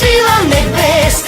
сила небес.